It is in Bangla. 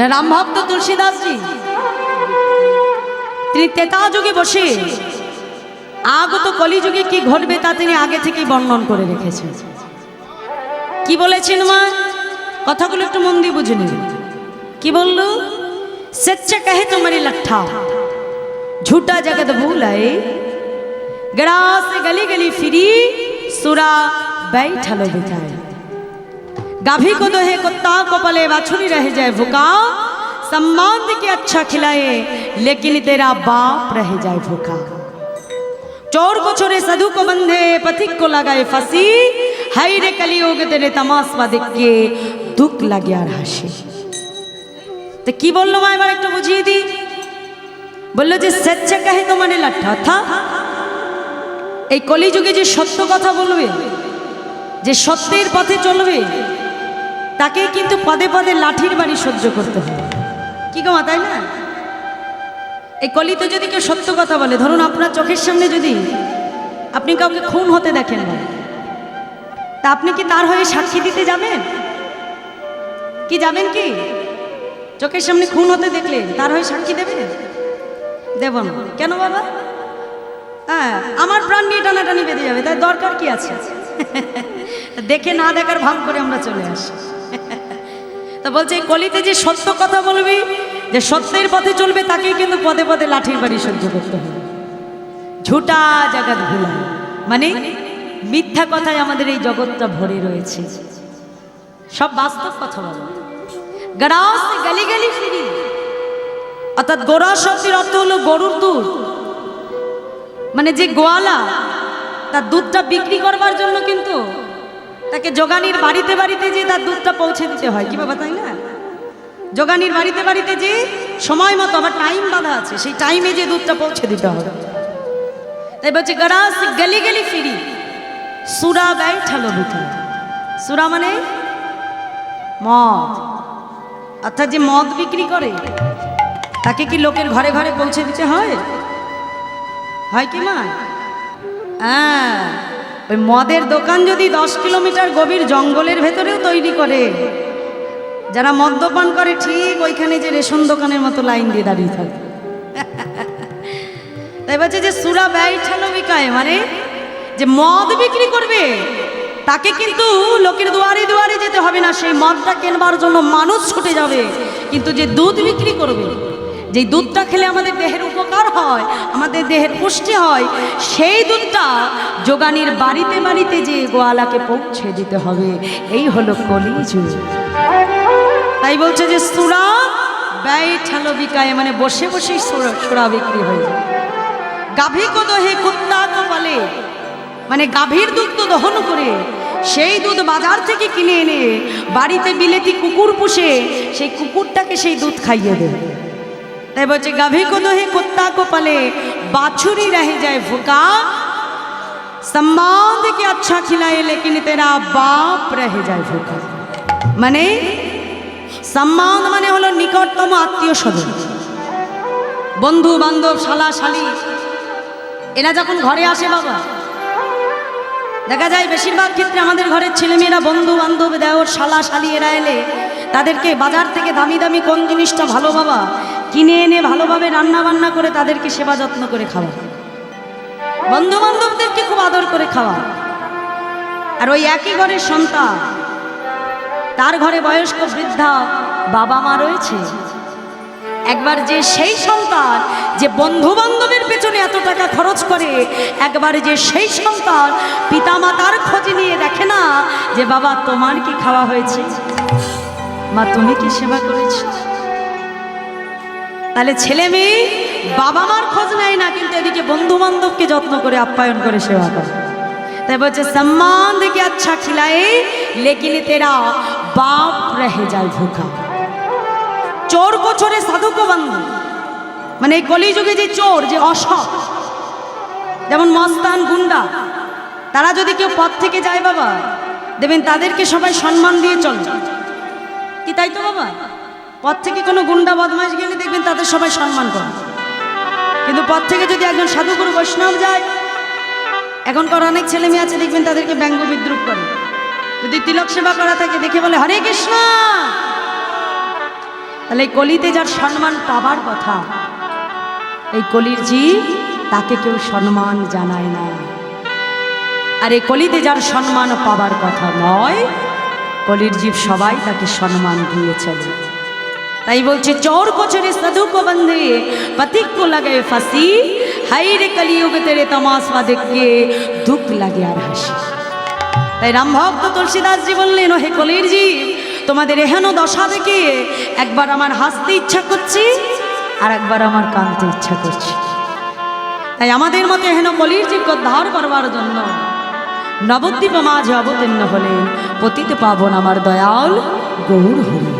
না রামভক্ত তুলসীদাসজি তিনি তেতা যুগে বসে আগত কলিযুগে কি ঘটবে তা তিনি আগে থেকেই বর্ণন করে রেখেছেন কি বলেছেন মা কথাগুলো একটু মন দিয়ে বুঝে নিন কি বললো সচ্চা কহে তোমারি লঠা झूठा जगत भूलाए गड़ा से गली गली फिरी सुरा बैठलो बिठाए गाभी को दोहे कुत्ता को पले बाछुरी रह जाए भूखा सम्मान के अच्छा खिलाए लेकिन तेरा बाप रह जाए भूखा चोर को छोड़े साधु को बंधे पथिक को लगाए फांसी हाय रे कलियोग तेरे तमाशा देख के दुख लगे আর হাসি তো কি বললো মা এবার একটু বুঝিয়ে দিই বললো যে স্বেচ্ছা কাহে তোমার লাঠা অর্থাৎ এই কলিযুগে যে সত্য কথা বলবে যে সত্যের পথে চলবে তাকে কিন্তু পদে পদে লাঠির বাড়ি সহ্য করতে হবে কি গো তাই না? এই কলিতে যদি কেউ সত্য কথা বলে, ধরুন আপনার চোখের সামনে যদি আপনি কাউকে খুন হতে দেখেন তা আপনি কি তার হয়ে সাক্ষী দিতে যাবেন? কি যাবেন কি? চোখের সামনে খুন হতে দেখলে তার হয়ে সাক্ষী দেবে দেব না। কেন বাবা? হ্যাঁ আমার প্রাণ নিয়ে টানাটানি বেঁধে যাবে, তাই দরকার কি আছে? দেখে না দেখার ভাব করে আমরা চলে আসি। তা বলছে কলিতে যে সত্য কথা বলবি, যে সত্যের পথে চলবে তাকে কিন্তু পদে পদে লাঠির বাড়ি সহ্য করতে হবে। ঝুটা জাগাত ভুলা। মানে মিথ্যা কথায় আমাদের এই জগৎটা ভরে রয়েছে। সব বাস্তব কথা বলো। গড়াও গলি গলি ফিরি। অর্থাৎ গোড়া শব্দের অর্থ হলো গরুর দুধ। মানে যে গোয়ালা, তার দুধটা বিক্রি করবার জন্য কিন্তু তাকে যোগানির বাড়িতে বাড়িতে যে তার দুধটা পৌঁছে দিতে হয়। কি বাবা, তাই না? যোগানির বাড়িতে বাড়িতে যে সময় মতো, আবার টাইম বাঁধা আছে, সেই টাইমে যে দুধটা পৌঁছে দিতে হবে। তাই বলছে গড়াস গলি গলি ফিরি। সুরা ব্যয় ঠালো বিঠা সুরা মানে মদ। অর্থাৎ যে মদ বিক্রি করে, তাকে কি লোকের ঘরে ঘরে পৌঁছে দিতে হয়? হয় কি মা হ্যাঁ। ওই মদের দোকান যদি দশ কিলোমিটার গভীর জঙ্গলের ভেতরেও তৈরি করে, যারা মদ্যপান করে ঠিক ওইখানে যে রেশন দোকানের মতো লাইন দিয়ে দাঁড়িয়ে থাকে। তাই বলছে যে সুরা ব্যয় ঠালো বিকায় মানে যে মদ বিক্রি করবে, তাকে কিন্তু লোকের দুয়ারে দুয়ারে যেতে হবে না সেই মদটা কেনবার জন্য মানুষ ছুটে যাবে। কিন্তু যে দুধ বিক্রি করবে, যেই দুধটা খেলে আমাদের দেহের উপকার হয়, আমাদের দেহের পুষ্টি হয়, সেই দুধটা যোগানির বাড়িতে বাড়িতে যে গোয়ালাকে পৌঁছে দিতে হবে, এই হলো কলিযুগ। তাই বলছে যে সুরা ব্যয় ঠালো বিকায় মানে বসে বসেই সুরা বিক্রি হয়ে যায়। গাভী কো দোহে কুত্তা কো বলে মানে গাভীর দুধ তো দহন করে, সেই দুধ বাজার থেকে কিনে এনে বাড়িতে বিলেতি কুকুর পুষে, সেই কুকুরটাকে সেই দুধ খাইয়ে দেবে। তাই বলছে, গাভী কো দোহে কুত্তা কো পালে, বাছুরি রহে যায় ভুকা সম্মান के अच्छा खिलाए लेकिन तेरा बाप रह যায় ভুকা মানে সম্মান মানে হলো নিকটতম আত্মীয় স্বজন বন্ধু বান্ধব শালা শালি এরা যখন ঘরে আসে বাবা দেখা যায় বেশিরভাগ ক্ষেত্রে আমাদের ঘরের ছেলেমেয়েরা বন্ধু বান্ধব দেওর শালা শালি এরা এলে তাদেরকে বাজার থেকে দামি দামি কোন জিনিসটা ভালো বাবা কিনে এনে ভালোভাবে রান্না বান্না করে তাদেরকে সেবা যত্ন করে খাওয়া বন্ধু বান্ধবদেরকে খুব আদর করে খাওয়া। আর ওই একই ঘরের সন্তান, তার ঘরে বয়স্ক বৃদ্ধা বাবা মা রয়েছে। একবার যে সেই সন্তান, যে বন্ধু বান্ধবের পেছনে এত টাকা খরচ করে, একবার যে সেই সন্তান পিতামাতার খোঁজ নিয়ে দেখে না যে, বাবা, তোমার কি খাওয়া হয়েছে? মা, তুমি কি সেবা করেছ? তাহলে ছেলে মেয়ে বাবা মার খোঁজ নেয় না, কিন্তু এদিকে বন্ধু বান্ধবকে যত্ন করে, আপ্যায়ন করে সেবা করে। তাই বলছে, সম্মান দেখে আচ্ছা খিলাই লেকিন তেরা বাপ রেহে যায় ভুখা চোর কোছরে সাধুক বন্ধু। মানে এই কলিযুগে যে চোর, যে অসৎ, যেমন মস্তান গুন্ডা, তারা যদি কেউ পথ থেকে যায় বাবা, দেবেন তাদেরকে সবাই সম্মান দিয়ে চলে। কি তাই তো বাবা? পথ থেকে কোনো গুন্ডা বদমাশ গেলে দেখবেন তাদের সবাই সম্মান করে। কিন্তু পথ থেকে যদি একজন সাধুগুরু বৈষ্ণব যায়, এখনকার অনেক ছেলে মেয়ে আছে, দেখবেন তাদেরকে ব্যঙ্গ বিদ্রুপ করে। যদি তিলক সেবা করা থাকে, দেখে বলে, হরে কৃষ্ণ! তাহলে এই কলিতে যার সম্মান পাবার কথা, এই কলির জীব তাকে কেউ সম্মান জানায় না। আর এই কলিতে যার সম্মান পাবার কথা নয়, কলির জীব সবাই তাকে সম্মান দিয়েছে তাই বলছে, চোর কোচরে সাধু কো বন্ধে পতিক কো লাগে ফাঁসি হাই রে কলিযুগ তেরে তমাশা দেখে দুঃখ লাগে আর হাসি। তাই রামভক্ত তুলসীদাসজি বললেন হে কলির তোমাদের এহেন দশা দেখে একবার আমার হাসতে ইচ্ছা করছি আর একবার আমার কাঁদতে ইচ্ছা করছি। তাই আমাদের মতে এহেন কলির জীবকে উদ্ধার করবার জন্য নবদ্বীপ মাঝে অবতীর্ণ হলেন পতিত পাবন আমার দয়াল গৌর হরি।